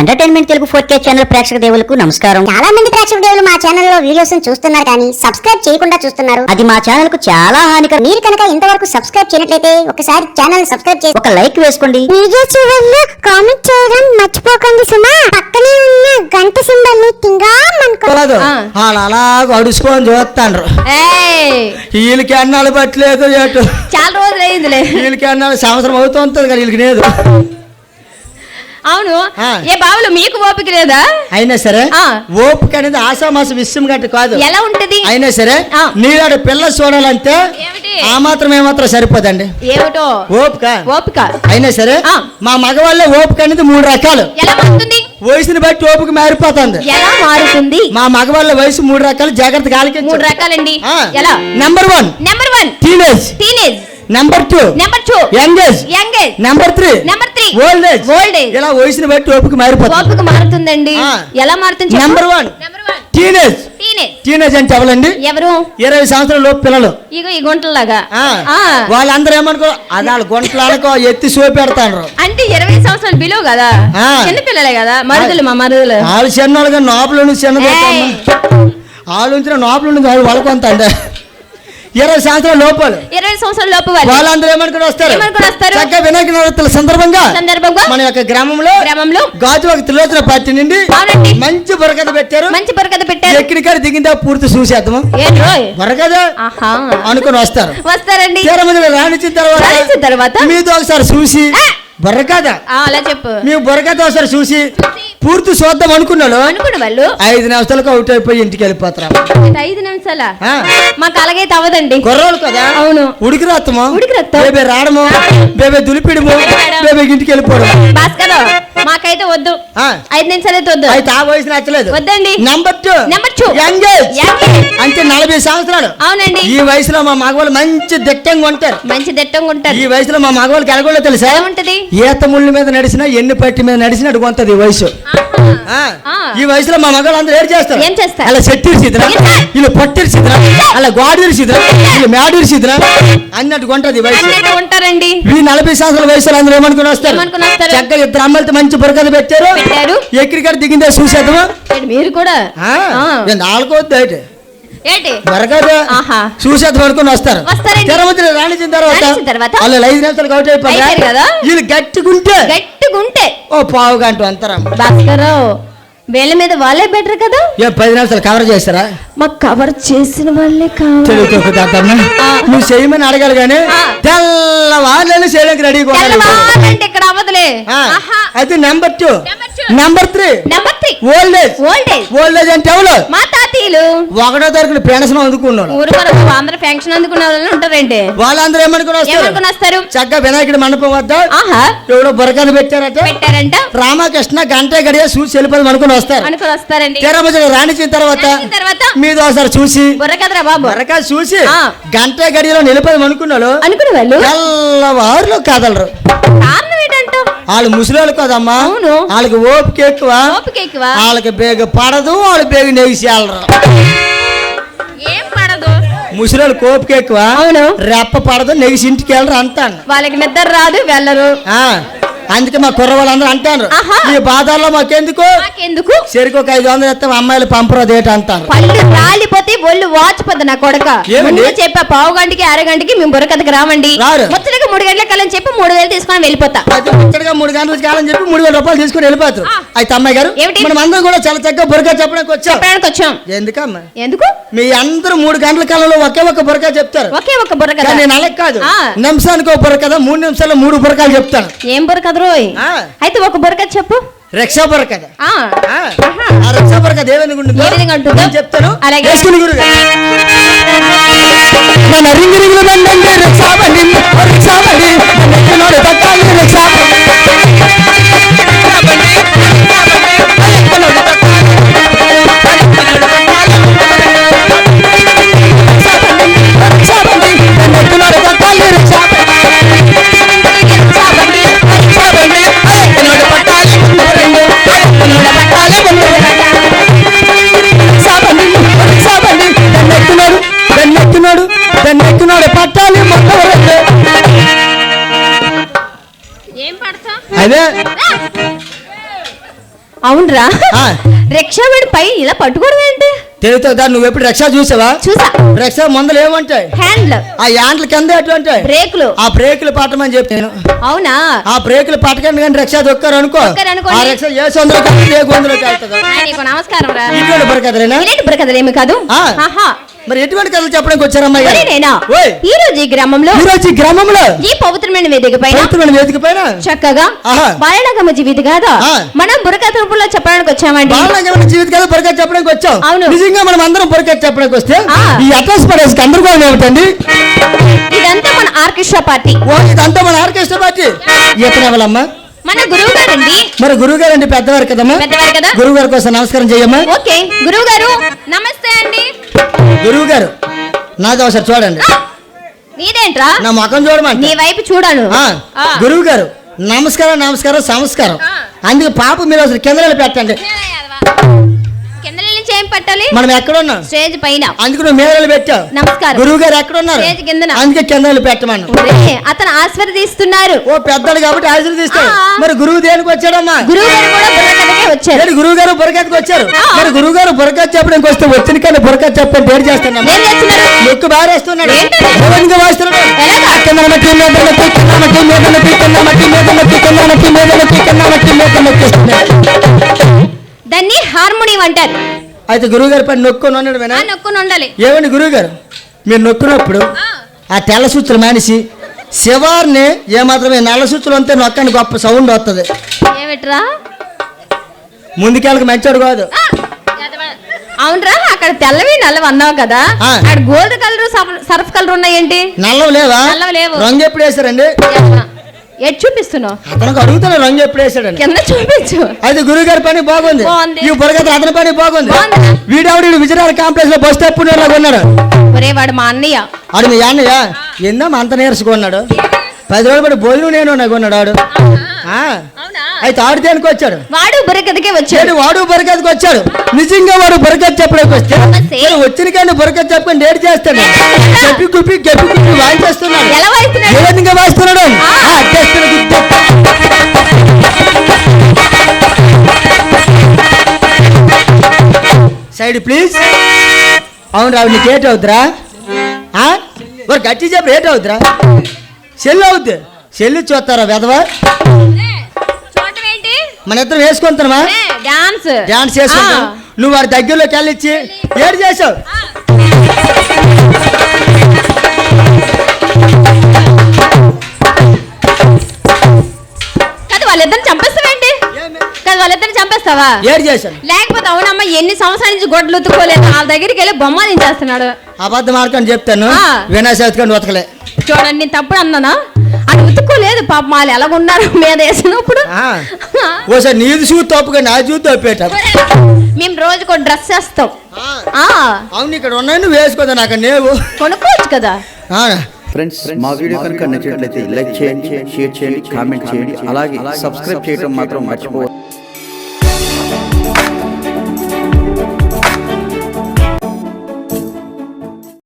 Entertainment Telugu four K channel ప్రేక్షక దేవులకు నమస్కారం. చాలా మంది ప్రేక్షక దేవులు మా ఛానల్లో వీడియోస్ చూస్తున్నారు కానీ సబ్స్క్రైబ్ చేయకుండా చూస్తున్నారు. అది మా ఛానల్కు చాలా హానికరం. మీరు కనుక ఇంతవరకు సబ్స్క్రైబ్ చేయనట్లయితే ఒకసారి ఛానల్ సబ్స్క్రైబ్ చేసి ఒక లైక్ వేసుకోండి. వీడియో చివరిలో కామెంట్ చేయడం మర్చిపోకండి సుమా. పక్కనే ఉన్న గంట సింబల్ని తింగా కాదు వాళ్ళు అలాగ అడుచుకొని చూస్తాండ్రు. ఏయ్. వీళ్ళకి అన్నాలు పట్టలేదు ఏటు చాలా రోజులు అయిందిలే వీళ్ళకి అన్నాలు సంవత్సరం అవుతుంటుంది కానీ వీళ్ళకి లేదు. అవును. ఏ బావులు మీకు ఓపిక లేదా? అయినా సరే ఆ. ఓపిక అనేది ఆశామాస విషయం గట్టి కాదు. ఎలా ఉంటది? అయినా సరే. నీలాడు పిల్ల చూడాలంటే? ఆ మాత్రం ఏమాత్రం సరిపోదండి. ఏమిటో? ఓపిక. ఓపిక. అయినా సరే. మా మగవాళ్ళ ఓపిక అనేది మూడు రకాలు. ఎలా మారుతుంది? వయసుని బట్టి ఓపిక మారిపోతుంది. ఎలా మారుతుంది? మా మగవాళ్ళ వయసు మూడు రకాలు జాగ్రత్తగా మూడు రకాలండి. ఎలా? Number one number one teenage teenage number two number two young age young age number three number three old age old age ఇలా వయసుని బట్టి ఓపిక మారిపోతుంది? ఓపిక మారుతుందండి. ఎలా మారుతుంది number one number one teenage teenage teenage అంటే ఎవరండి? ఎవరు? ఇరవై సంవత్సరాల లోపు పిల్లలు. ఇగో ఈ గుంటలాగా. వాళ్ళందరూ ఏమనుకో వాళ్ళ గుంటలాడుకో ఎత్తి చూపెడతారు అంటే ఇరవై సంవత్సరాలు బిలువ కదా. చిన్న పిల్లలే కదా? మరుదులు మా మరుదులు. వాళ్ళు చిన్నోళ్ళుగా నోపుల. వాళ్ళు ఉంచిన నోపుల వాళ్ళు వాళ్ళకొంత అండి ఇరవై సంవత్సరాల లోపలు. ఇరవై సంవత్సరాల లోపు వాళ్ళు వాళ్ళందరూ ఏమనుకుని వస్తారు? వస్తారు? చక్కగా వినాయక నవరాత్రుల సందర్భంగా సందర్భంగా మన యొక్క గ్రామంలో గ్రామంలో గాజు ఒక త్రిలోచన పార్టీ నుండి. మంచి బుర్రకథ పెట్టారు. మంచి బుర్రకథ పెట్టారు. ఎక్కడి కాడ దిగిందా పూర్తి చూసేద్దాము. ఆహా. అనుకుని వస్తారు. వస్తారండి. తీరమని రాణించిన తర్వాత తర్వాత? మీతో ఒకసారి చూసి. బుర్రకథ అలా చెప్పు. మేము బుర్రకథ ఒకసారి చూసి పూర్తి చూద్దాం అనుకున్నాడు అనుకున్న వాళ్ళు? ఐదు నిమిషాలకు అవుట్ అయిపోయి ఇంటికి వెళ్ళిపోతారు? ఐదు నిమిషాల. మాకు అలాగైతే అవ్వదండి. కుర్రోళ్ళు కదా? అవును. ఉడికి రక్తము ఉడికి రక్తం. బేబే రావడము బేబే దులిపిడము. బేబే ఇంటికి వెళ్ళిపోవడం. భాస్కర్ మాకైతే వద్దు. ఐదు నిమిషాలు అయితే వద్దు. అయితే ఆ వయసు నచ్చలేదు. వద్దండి. Number two number two young age Young age. అంటే నలభై సంవత్సరాలు. అవునండి. ఈ వయసులో మా మగవాళ్ళు మంచి దిట్టంగా ఉంటారు. మంచి దిట్టంగా ఉంటారు. ఈ వయసులో మా మగవాళ్ళకి ఎలాగోళ్ళో తెలుసా? ఉంటది ఈత ముళ్ళు మీద నడిచినా ఎన్ని పట్టి మీద నడిచినట్టు కొంతది ఈ వయసు. ఈ వయసులో మా మగవాళ్ళు అందరూ ఏం చేస్తారు? ఏం చేస్తారు? అలా చెట్టిరిసిద్రా ఏం చేస్తారు? వీళ్ళు పొట్టిరిసిద్రా అలా గోడిరిసిద్రా వీళ్ళు మేడిరిసిద్రా అన్నట్టు కొంటది వయసు. ఉంటారండి. ఈ నలభై సంవత్సరాల వయసులో అందరూ ఏమనుకుని వస్తారు? చక్కగా ఇద్దరు అమ్మాయిలతో మంచి బురకథ పెట్టారు. ఎక్కడికక్కడ దిగిందే చూసేద్దామా? మీరు కూడా. నాలుగోద్దు అయితే అనుకుని వస్తారు. తిరుమతిలో రాణించిన తర్వాత? వాళ్ళు ఐదు నిమిషాలు? అయిపోయారు వీళ్ళు గట్టిగా ఉంటే ఓ పావు గంట అంతరం భాస్కర్ వేళ్ళ మీద వాళ్ళే బెటర్ కదా ఏ పది నిమిషాలు కవర్ చేస్తారా మాకు కవర్ చేసిన వాళ్ళే కావాలి. నువ్వు చేయమని అడగాలి కానీ. తెల్లవాళ్ళు చేయడానికి రెడీగా. తెల్లవారంటే ఇక్కడ అవ్వదులే. ఆహా. అయితే number two. Number three number three old age old age old age అంటే ఎవరు? మా తాతీయులు ఒకటో తరగతి పెన్షన్ అందుకున్నాడు ఊరు వరకు అందరు ఫంక్షన్ అందుకునే వాళ్ళు ఉంటారండి. వాళ్ళందరూ ఏమనుకుని ఏమనుకుని వస్తారు? చక్కగా వినాయకుడి మండపం వద్ద ఆహా. ఎవడో బురకలు పెట్టారట. పెట్టారంట. రామకృష్ణ గంట గడియ చూసి వెళ్ళిపోదాం అనుకుని వస్తారు. అనుకుని వస్తారండి. తీరమజలు రాణించిన తర్వాత తర్వాత మీద ఒకసారి చూసి బుర్ర కదరా బాబు. బరక చూసి. గంట గడియలో నిలిపోదాం అనుకున్నాడు. అనుకునే వాళ్ళు తెల్లవారులు కదలరు. కారణం ఏంటంట వాళ్ళు ముసలోళ్ళు కదమ్మా. అవును. వాళ్ళకి ఓపిక ఎక్కువ. వాళ్ళకి బేగ పడదు వాళ్ళు బేగ నెగిసేయాలరు. ఏం పడదు? ముసలోళ్ళు కోపిక ఎక్కువ. అవును. రెప్ప పడదు నెగిసి ఇంటికి వెళ్ళరు అంటాను. వాళ్ళకి నిద్ర రాదు వెళ్ళరు. ఆ, అందుకే మా కుర్ర వాళ్ళందరూ అంటారు. ఈ బాధల్లో మాకెందుకు? నాకెందుకు చెరుకు ఒక ఐదు వందలు ఇస్తాం అమ్మాయిలు పంపరు అదేట అంటాను పళ్ళు రాలిపోతే ఒళ్ళు వాచిపోద్ది నా కొడక. చెప్పా పావు గంటకి అరగంటకి మేము బుర్రకథకి రావండి. ముచ్చటగా మూడు గంటల కలని చెప్పి మూడు వేలు తీసుకొని వెళ్ళిపోతా. ముచ్చటగా మూడు గంటల కాలం చెప్పి మూడు వేల రూపాయలు తీసుకుని వెళ్ళిపోతారు. అయితే అమ్మాయి గారు? మనం అందరం కూడా చాలా చక్కగా బురకా చెప్పడానికి వచ్చాం. చెప్పడానికి వచ్చాం. ఎందుకమ్మా? ఎందుకు? మీ అందరూ మూడు గంటల కాలంలో ఒకే ఒక బురకా చెప్తారు. ఒకే ఒక కానీ నేను అలా కాదు. నిమిషానికి ఒక బుర్ర మూడు నిమిషాల్లో మూడు బురకాలు చెప్తాను. ఏం బుర్రకథ రోయ్ ఆ. అయితే ఒక బుర్రకథ చెప్పు రిక్షా బుర్ర ఆ రిక్షా విధంగా ఉంటుందో ఏ విధంగా ఉంటుందో? చెప్తాను అలాగే. మన రింగు రింగులు బండి రిక్షా బండి రిక్షా బండి రిక్షా బండి. అవునరా? ఆ. రిక్షా వీడి పై ఇలా పట్టుకోవడం ఏంటి? తెలివితో దాన్ని నువ్వు ఎప్పుడు రిక్షా చూసావా? చూసా. రిక్షా ముందలు ఏమంటాయి? హ్యాండ్ల్. ఆ యాంట్ల కింద ఎటువంటి బ్రేకులు. ఆ బ్రేకులు పట్టమని చెప్తాను అవునా? ఆ బ్రేకులు పట్టకండి కానీ రిక్షా దొక్కారు అనుకో. ఆ రిక్షా ఏ సొందరూ కాదు ఏ ఆ, నీకు నమస్కారం ఇలాంటి బుర్రకథలేమి కాదు. ఆహా. మరి ఎటువంటి కథలు చెప్పడానికి వచ్చారమ్మా ఈ రోజు ఈ గ్రామంలో ఈ రోజు ఈ గ్రామంలో ఈ పవిత్రమైన వేదిక పైన పవిత్రమైన వేదిక పైన? చక్కగా. బాలనగమ జీవిత ఆ. మనం బుర్రకథ రూపంలో చెప్పడానికి వచ్చామండి. బాలనగరం జీవిత పొరకట్ చెప్పడానికి వచ్చాం. అవును. నిజంగా మనం అందరం చెప్పడానికి వస్తే. ఈ గందరగోళం ఏమిటండి? ఇదంతా మన ఆర్కెస్ట్రా పార్టీ. ఓ ఇదంతా మన ఆర్కెస్ట్రా పార్టీ. ఇతను ఎవరమ్మా? మన గురువు గారండి మరి గురువు గారు అంటే పెద్దవారు కదమ్మా? పెద్దవారు కదా? గురువు గారి కోసం నమస్కారం చేయమ్మా. ఓకే గురువు గారు నమస్తే అండి. గురువు గారు నాది ఒకసారి చూడండి. నీదేంట్రా? నా ముఖం చూడమంట. నీ వైపు చూడాను. గురువు గారు నమస్కారం నమస్కారం సంస్కారం. అందుకు పాప మీరు అసలు కింద పెట్టండి కింద నుంచి ఏం పట్టాలి? మనం ఎక్కడ ఉన్నాం స్టేజ్ పైన. అందుకు నువ్వు మేడలు పెట్టావు. నమస్కారం. గురువు గారు ఎక్కడ ఉన్నారు స్టేజ్ కిందన. అందుకే కింద పెట్టమను ఒరే, అతను ఆశీర్వదిస్తున్నారు. ఓ పెద్దడు కాబట్టి హాజరు తీస్తాడు ఆ. మరి గురువు దేనికి వచ్చాడమ్మా? గురువు గారు కూడా బుర్రకథకే వచ్చారు. గురువు గారు బురకత్కి వచ్చారు. మరి గురువు గారు బురకత్ చెప్పడానికి వస్తే వచ్చిన కానీ బురకత్ చెప్పని డేట్ చేస్తాను ఏం చేస్తున్నారు? నొక్కు బారేస్తున్నాడు? భువనంగా వాయిస్తున్నాడు. ఎలాగా? కింద మట్టి మీద నొక్కి, కింద మట్టి మీద నొక్కి, కింద మట్టి మీద నొక్కి, కింద మట్టి మీద నొక్కి, కింద మట్టి మీద నొక్కిస్తున్నాడు. అంటారు. అయితే గురువు గారి పని నొక్కుని వినా నొక్కుని ఉండాలి. ఏమండి గురువు గారు మీరు నొక్కినప్పుడు ఆ. తెల్ల సూచులు మానేసి శివార్ని ఏమాత్రమే నల్ల సూచులు అంతే నొక్కని గొప్ప సౌండ్ వస్తుంది ఏమిట్రా? ముందుకెళ్ళకి మంచోడు కాదు. అవునరా అక్కడ తెల్లవి నల్లవి అన్నావు కదా. అక్కడ గోల్డ్ కలర్ సర్ఫ్ కలర్ ఉన్నాయేంటి? నల్లవు లేవా? నల్లవి లేవు. రంగు ఎప్పుడు వేశారండి? ఎటు చూపిస్తున్నావు అతనికి అడుగుతాను రంగు ఎప్పుడు వేసాడని కింద చూపించు. అయితే గురువు గారి పని బాగుంది. బాగుంది. ఈ బురగత అతని పని బాగుంది. బాగుంది. వీడావిడ? విజయనగర కాంప్లెక్స్లో బస్ స్టాప్ లాగా ఉన్నాడు ఒరే వాడు మా అన్నయ్య. ఆడు మీ అన్నయ్య? ఏందమ్మా అంత నీరసుకున్నాడు పది రోజులు పడి భోజనం నేను ఉన్నాడు ఆడు. ఆ. అయితే ఆడు దేనికి వచ్చాడు? వాడు బుర్రకథకే వచ్చాడు? వాడు బురకత్కి వచ్చాడు? నిజంగా వాడు బురకత్ చెప్పడానికి వస్తే వచ్చిన కానీ బురకత్ చెప్పుకొని డేట్ చేస్తాడు. గప్పి కుప్పి గప్పి కుప్పి వాయించేస్తున్నాడు. ఎలా వాయిస్తున్నాడు? ఏ విధంగా వాయిస్తున్నాడు. Side please. అవును రావు నీకు ఏట్ అవుతురా? మరి గట్టి చెప్పు ఏట్ అవుతురా? సెల్లు అవుద్ది. సెల్లు చూస్తారా వెధవా? ఏంటి మన ఇద్దరం వేసుకుంటున్నామా? డాన్స్. డాన్స్ చేసుకుంటాం నువ్వు వాడి దగ్గరలోకి వెళ్ళిచ్చి ఏడు చేసావు. కదా వాళ్ళిద్దరిని చంపేస్తావేంటి? కదా వాళ్ళిద్దరిని చంపేస్తావా? ఏడు చేశాను. లేకపోతే అవునమ్మా ఎన్ని సంవత్సరాల నుంచి గొడ్లు ఉతుక్కోలేదు. వాళ్ళ దగ్గరికి వెళ్ళి బొమ్మ దించేస్తున్నాడు. అబద్ధం ఆడుకొని చెప్తాను. ఆ. వినాశకొని ఉతకలే చూడండి నేను తప్పుడు అన్నానా? అది ఉతుక్కోలేదు పాప వాళ్ళు ఎలాగున్నారు మీద వేసినప్పుడు. ఓసారి నీది చూ తప్పుగా నా చూ తప్పేట మేము రోజుకో డ్రెస్ వేస్తాం. ఆ. అవును ఇక్కడ ఉన్నాయి నువ్వు వేసుకోదా నాకు నేవు కొనుక్కోవచ్చు కదా. ఆ. ఫ్రెండ్స్ మా వీడియో కనుక నచ్చినట్లయితే లైక్ చేయండి షేర్ చేయండి కామెంట్ చేయండి. అలాగే సబ్స్క్రైబ్ చేయడం మాత్రం మర్చిపోవద్దు.